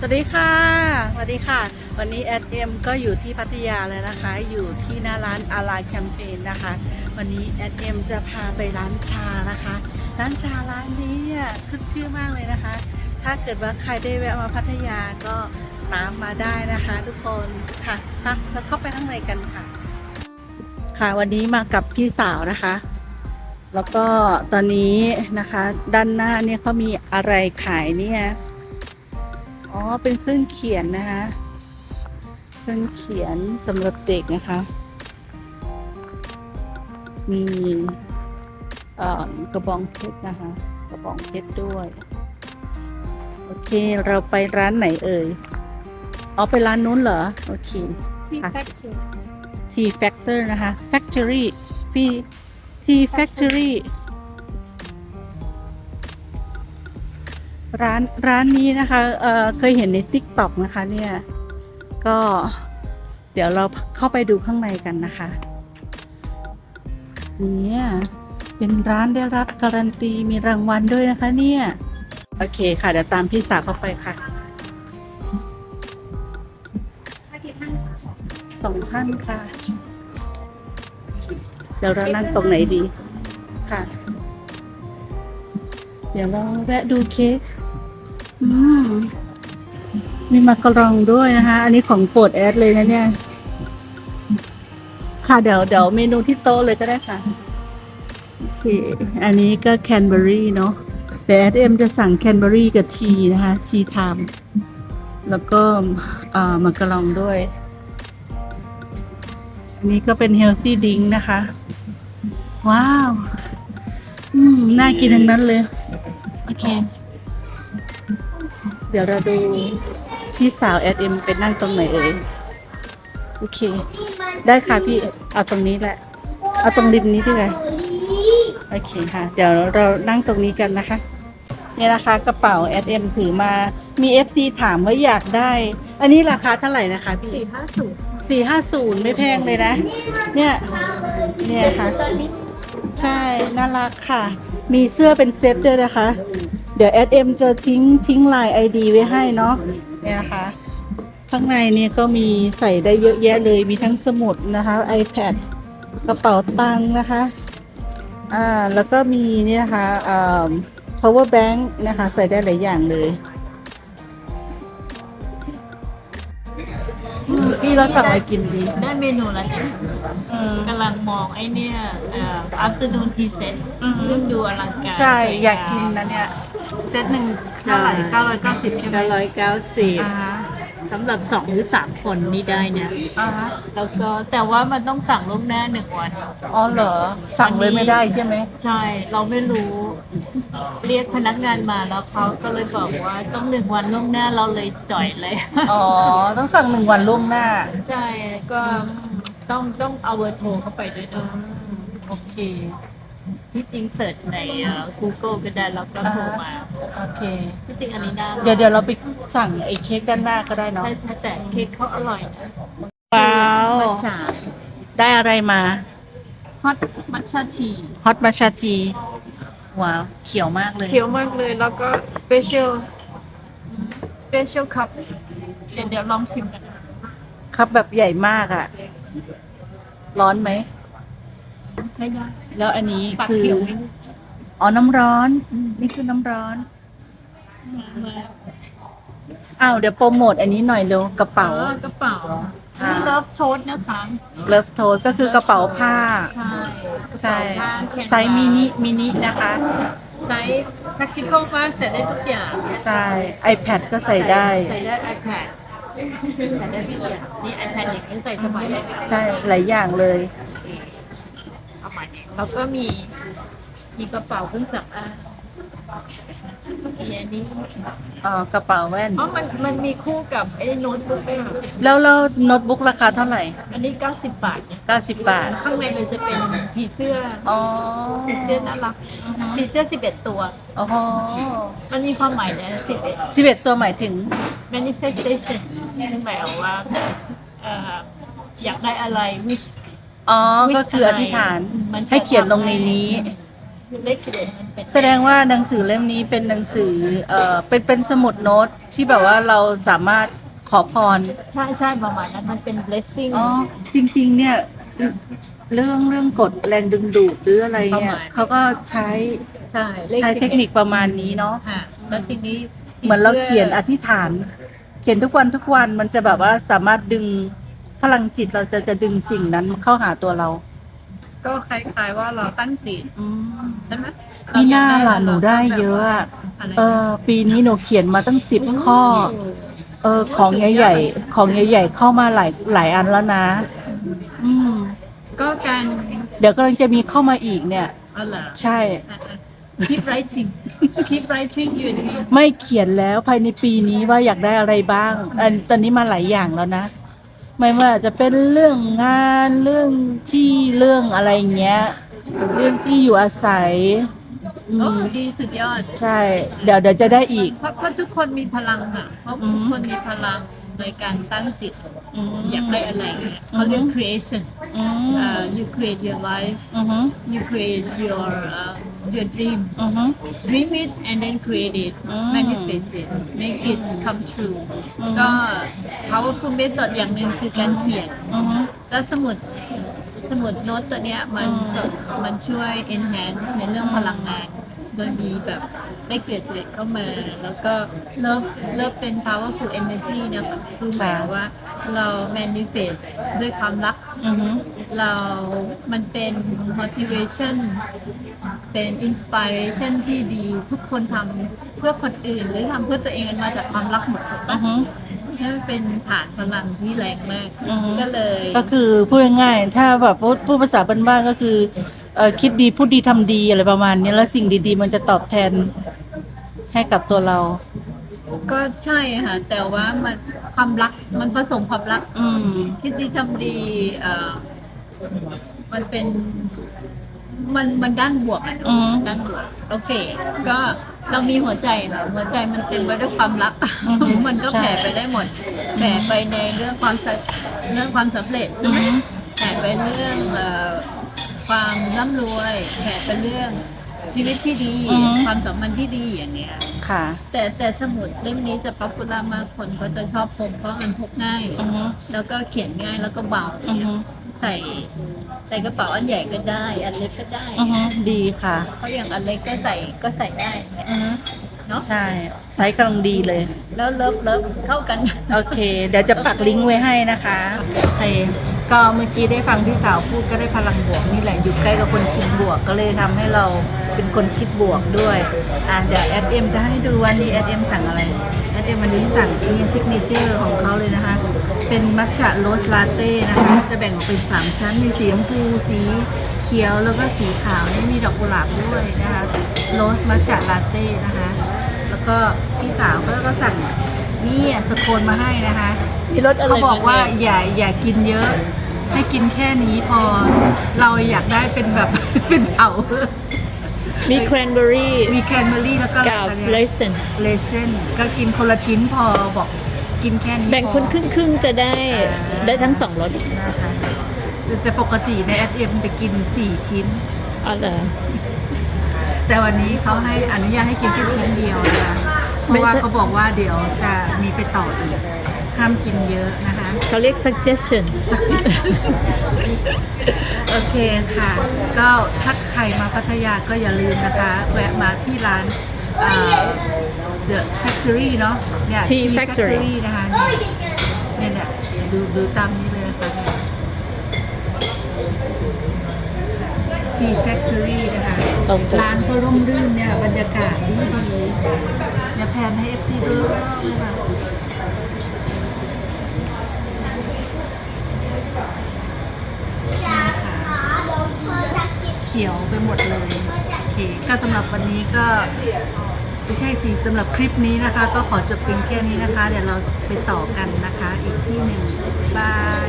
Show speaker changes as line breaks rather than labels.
สวัสดีค่ะ สวัสดีค่ะ วันนี้แอดเอ็มก็อยู่ที่พัทยาเลยนะคะ อยู่ที่หน้าร้านอาราแคมเปญนะคะ วันนี้แอดเอ็มจะพาไปร้านชานะคะ ร้านชาร้านนี้ขึ้นชื่อมากเลยนะคะ ถ้าเกิดว่าใครได้แวะมาพัทยาก็ตามมาได้นะคะ ทุกคนค่ะไปแล้วเข้าไปข้างในกันค่ะ ค่ะวันนี้มากับพี่สาวนะคะ แล้วก็ตอนนี้นะคะ ด้านหน้าเนี่ยเขามีอะไรขายเนี่ย อ๋อ เป็นเครื่องเขียนนะคะ เครื่องเขียนสำหรับเด็กนะคะ มีเอ่อกระบองเพชรนะคะ กระบองเพชรด้วย โอเค เราไปร้านไหนเอ่ยเอาไปร้านนู้นเหรอ โอเค
ที่
ค่ะ
แฟคทอรี่
T Factor นะคะ Factory P T Factory ร้านร้านนี้นะคะเออเคยเห็นใน TikTok นะคะเนี่ย ก็เดี๋ยวเราเข้าไปดูข้างในกันนะคะเนี่ยเป็นร้านได้รับการันตีมีรางวัลด้วยนะคะเนี่ย โอเคค่ะ เดี๋ยวตามพี่สาวเข้าไปค่ะสองท่านค่ะ เดี๋ยวเรานั่งตรงไหนดีค่ะ เดี๋ยวเราแวะดูเค้ก อืมมีมากรองด้วยนะคะ อันนี้ของโปรดแอดเลยนะเนี่ย ค่ะเดี๋ยวเดี๋ยวเมนูที่โต๊ะเลยก็ได้ค่ะโอเคอันนี้ก็แคนเบอรี่เนาะแต่แอดเอ็มจะสั่งแคนเบอรี่กับทีนะคะ ทีไทม์แล้วก็อ่ามากรองด้วย อันนี้ก็เป็นเฮล t ี y ดิงนะคะ ว้าว อืม น่ากินทั้งนั้นเลย โอเค เดี๋ยวเราดูพี่สาวแอดเอ็มเป็นนั่งตรงไหนเอ่ยโอเค ได้ค่ะพี่เอาตรงนี้แหละ เอาตรงริมนี้ด้วยโอเคค่ะ เดี๋ยวเรานั่งตรงนี้กันนะคะเนี่ยนะคะกระเป๋า SM ถือมามี FC ถามว่าอยากได้ อันนี้ราคาเท่าไหร่นะคะพี่
สี่ห้าศูนย์
สี่ห้าศูนย์ไม่แพงเลยนะ เนี่ยเนี่ยค่ะ ใช่น่ารักค่ะ มีเสื้อเป็นเซตด้วยนะคะ เดี๋ยว SM จะทิ้งทิ้งลาย ID ไว้ให้เนาะเนี่ยนะคะ ข้างในเนี่ยก็มีใส่ได้เยอะแยะเลยมีทั้งสมุดนะคะ iPad กระเป๋าตังค์นะคะอ่าแล้วก็มีเนี่ยนะคะอ่า power bank นะคะ ใส่ได้หลายอย่างเลยอืมพี่เราสั่งอะไรกินดี
ได้เมนูแล้วเนี่ย
อืม
กำลังมองไอ้เนี่ยเอ่อ afternoon tea set
อืม
ซึ่งดูอลังการ
ใช่
สวงม
อยากกินนะเนี่ย เซตหนึ่งเท่าไหร่เก้าร้อยเก้าสิบใช่ไหม
เก้าร้อยเก้าสิบ
อ่าฮะ
สำหรับสองหรือสามคนนี่ได้นะ
อ่าฮะ
แล้วก็แต่ว่ามันต้องสั่งล่วงหน้าหนึ่งวัน
อ๋อเหรอ สั่งเลยไม่ได้ใช่ไหม
ใช่ เราไม่รู้ เรียกพนักงานมาแล้วเขาก็เลยบอกว่าต้องหนึ่งวันล่วงหน้าเราเลยจ่อยเลย
อ๋อ ต้องสั่งหนึ่งวันล่วงหน้า
ใช่ ก็ต้องต้องเอาเบอร์โทรเข้าไปด้วย
อื
นะ
มโอเค
ที่จริงเสิร์ชในเอ่อ Google ก็ได้แล้วก็โทรมา
โอเค
ที่จริงอันนี้น่า
เดี๋ยวเดี๋ยวเราไปสั่งไอ้เค้กด้านหน้าก็ได้เนาะ
ใช่ใช่แต่เค้กเขาอร่อยนะ
ว้าว
มัทฉะ
ได้อะไรมา
ฮอตมัทฉะที
ฮอตมาชาจี ว้าว เขียวมากเลย
เขียวมากเลยแล้วก็ special special cup เดี๋ยวเดี๋ยวลองชิมกัน
ครับแบบใหญ่มากอะ่ะ ร้อนไหม
ใช่ได้
แล้วอันนี้
ปาก
คือ
เขียวไหมเนี่ย
อ๋อน้ำร้อน นี่คือน้ำร้อน
มา
อ้าวเดี๋ยวโปรโมทอันนี้หน่อยเร็วกระเป๋า
อ๋อกระเป๋า
อ่า
เลิฟโทสนะคะ
Love Toast ก็คือกระเป๋าผ้า
ใช่
ใช่
กระเป๋าผ้าแขน
ไซส์มินิมินินะคะ
ไซส์ practical มากใส่ได้ทุกอย่าง
ใช่ iPad ก็ใส่ได้
ใส่ได้ iPad ใส่ได้ทุกอย่างนี่ iPad อย่างนี้ใส่สบายได้เลย
ใช่หลายอย่างเลย
ประมาณนี้ แล้วก็มีมีกระเป๋าเครื่องสำอางมีอันนี้
อ่ากระเป๋าแว่น
อ๋อมันมันมีคู่กับไอ้โน้ตบุ๊กด้วยค่ะ
แล้วแล้วโน้ตบุ๊กราคาเท่าไหร่
อันนี้ 90 บาทเนี่ย
90 บาท
ข้างในมันจะเป็นผีเสื้อ
อ๋อ
ผีเสื้อน่ารักผีเสื้อ 11 ตัว
โอ้โห
มันมีความหมายนะ11
11 ตัวหมายถึง
manifestation นั่นหมายความว่าเอ่ออยากได้อะไร wish
อ๋อ
Wish
ก็คืออธิษฐาน
อะไรมันจะ
ให้เขียนลงในนี้
ทเลขสิบเอ็ดมันเป็น
แสดงว่าหนังสือเล่มนี้เป็นหนังสือเอ่อเป็นเป็นสมุดโน้ตที่แบบว่าเราสามารถขอพร
ใช่ใช่ประมาณนั้นมันเป็น blessing
อ๋อจริงๆเนี่ยเรื่องเรื่องกฎแรงดึงดูดหรืออะไรเนี่ย
ประมาณ
เขาก็ใช้
ใช่เลข
ใช้
11
เทคนิคประมาณนี้เนาะ
ค่ะแล้วทีนี้
เหมือนเราเขียนอธิษฐาน เขียนทุกวันทุกวันมันจะแบบว่าสามารถดึง พลังจิตเราจะจะดึงสิ่งนั้นเข้าหาตัวเรา
ก็คล้ายๆว่าเราตั้งจิต
อืม
ใช่ไหม
มีหน้าล่ะหนูได้เยอะอะ
อะไร
เออ ปีนี้หนูเขียนมาตั้งสิบข้อ เออ ของใหญ่ๆของใหญ่ๆเข้ามาหลายหลายอันแล้วนะ อืม
ก็การ
เดี๋ยวก็จะมีเข้ามาอีกเนี่ย
อ๋อเหรอ
ใช่
keep writing keep writing you dream
ไม่เขียนแล้วภายในปีนี้ว่าอยากได้อะไรบ้าง อันตอนนี้มาหลายอย่างแล้วนะ ไม่ว่าจะเป็นเรื่องงานเรื่องที่เรื่องอะไรเงี้ย เรื่องที่อยู่อาศัยอื
โอ้
ม
ดีสุดยอด
ใช่ เดี๋ยวเดี๋ยวจะได้อีก
เพราะเพราะทุกคนมีพลังค่ะเพราะ
อืม
ทุกคนมีพลัง ในการตั้งจิต
อืม
อยากได้อะไรเนี่ยเขาเรียก creation
อืม
uh, you create your life
อือฮึ
you create your uh, your dream
อือฮึ
dream it and then create it
อืม
manifest it make it come true
อืม
ก็ powerful method อย่างหนึ่งคือการเขียน
อือฮึ
แล้วสมุดสมุดโน้ตตัวเนี้ยมัน
อืม
มันช่วย enhance ในเรื่องพลังงาน โดยมีแบบเลขเศษเศษเข้ามา แล้วก็เริ่มเริ่มเป็น powerful energy นะคะคือหมายความว่าเรา manifest ด้วยความรัก
อือฮึ
เรา มันเป็น motivation เป็น inspiration ที่ดี ทุกคนทำเพื่อคนอื่น หรือทำเพื่อตัวเองมันมาจากความรักหมดถูก
อื
ปะ
อฮึ
ใช่ไหมเป็นฐานพลังที่แรงมาก
อือฮึ
ก็เลย
ก็คือพูดง่ายๆถ้าแบบพูดพูดภาษาบ้านๆก็คือ เออคิดดีพูดดีทำดีอะไรประมาณนี้แล้วสิ่งดีๆ มันจะตอบแทนให้กับตัวเรา
ก็ใช่ค่ะ แต่ว่ามันความรักมันผสมความรัก
อืม
คิดดีทำดีเอ่อมันเป็น มันมันด้านบวกอะ
อืม
ด้านบวกโอเค ก็เรามีหัวใจค่ะหัวใจมันเต็มไปด้วยความรัก
อือฮึ
มันก็
ใช่
แผ่ไปได้หมดแผ่ไปในเรื่องความสำเรื่องความสำเร็จใช่ไหม
อือฮึ
แผ่ไปเรื่องเอ่อ ความร่ำรวยแผ่ไปเรื่องชีวิตที่ดี
อือฮึ
ความสัมพันธ์ที่ดีอย่างเนี้ย
ค่ะ
แต่แต่สมุดเล่มนี้จะป๊อปปูล่ามากคนก็จะชอบพกเพราะมันพกง่าย
อือฮึ
แล้วก็เขียนง่ายแล้วก็เบา
อือฮึ
ใส่ใส่กระเป๋าอันใหญ่ก็ได้ อันเล็กก็ได้
อือฮึดีค่ะ
เพราะอย่างอันเล็กก็ใส่ก็ใส่ได้
อือฮึ
เนาะ
ใช่ไซส์กำลังดีเลย
แล้วเลิฟเลิฟเข้ากัน
โอเค เดี๋ยวจะปักลิงก์ไว้ให้นะคะโอเค ก็เมื่อกี้ได้ฟังพี่สาวพูดก็ได้พลังบวกนี่แหละอยู่ใกล้กับคนคิดบวกก็เลยทำให้เราเป็นคนคิดบวกด้วยอะเดี๋ยวแอดเอ็มจะให้ดูวันนี้แอดเอ็มสั่งอะไรแอดเอ็มวันนี้สั่งนี่ซิกเนเจอร์ของเขาเลยนะคะ เป็นมัทฉะโรสลาเต้นะคะจะแบ่งออกเป็นสามชั้นมีสีชมพูสีเขียวแล้วก็สีขาวนี่มีดอกกุหลาบด้วยนะคะโรสมัทฉะลาเต้นะคะ แล้วก็พี่สาวก็สั่งนี่สโคนมาให้นะคะ
มีรสอะไร
เขาบอกว่า
บ้งเนี่ย
อย่าอย่ากินเยอะ ให้กินแค่นี้พอเราอยากได้เป็นแบบ เป็นเถา
มีแครนเบอรี่
มีแคนเบอรี่แล้วก็
กับ
อะไร
เล
เนี่ย
เซน
เลเซนก็กินคนละชิ้นพอบอกกินแค่นี้
แบ่ง
พอ
คนครึ่งครึ่งๆจะได้
อ่า
ได้ทั้งสองรส
นะคะแต่ปกติใน SM จะกิน 4 ชิ้น
อ๋อเหรอ
แต่วันนี้เขาให้อนุญาตให้กินแค่ชิ้นเดียวนะคะเพ
ไม่
ราะว่า
ใช่
เขาบอกว่าเดี๋ยวจะมีไปต่ออีก ห้ามกินเยอะนะคะ
เขาเรียก suggestion
โอเคค่ะ ก็ถ้าใครมาพัทยาก็อย่าลืมนะคะ แวะมาที่ร้านเอ่อ The Factory เนาะเนี่ย
Tea Factory
นะคะเนี่ยเนี่ยเนี่ยดูดูตามนี้เลยนะคะเนี่ย Tea Factory นะคะ
ตรงตัว
ร้านก็ร่มรื่นเนี่ยบรรยากาศดีดีอย่าแพนให้ FC ดูเลยค่ะเขียวไปหมดเลย โอเค ก็สำหรับวันนี้ก็ไม่ใช่สิสำหรับคลิปนี้นะคะ ก็ขอจบเพียงแค่นี้นะคะ เดี๋ยวเราไปต่อกันนะคะ อีกที่หนึ่งบาย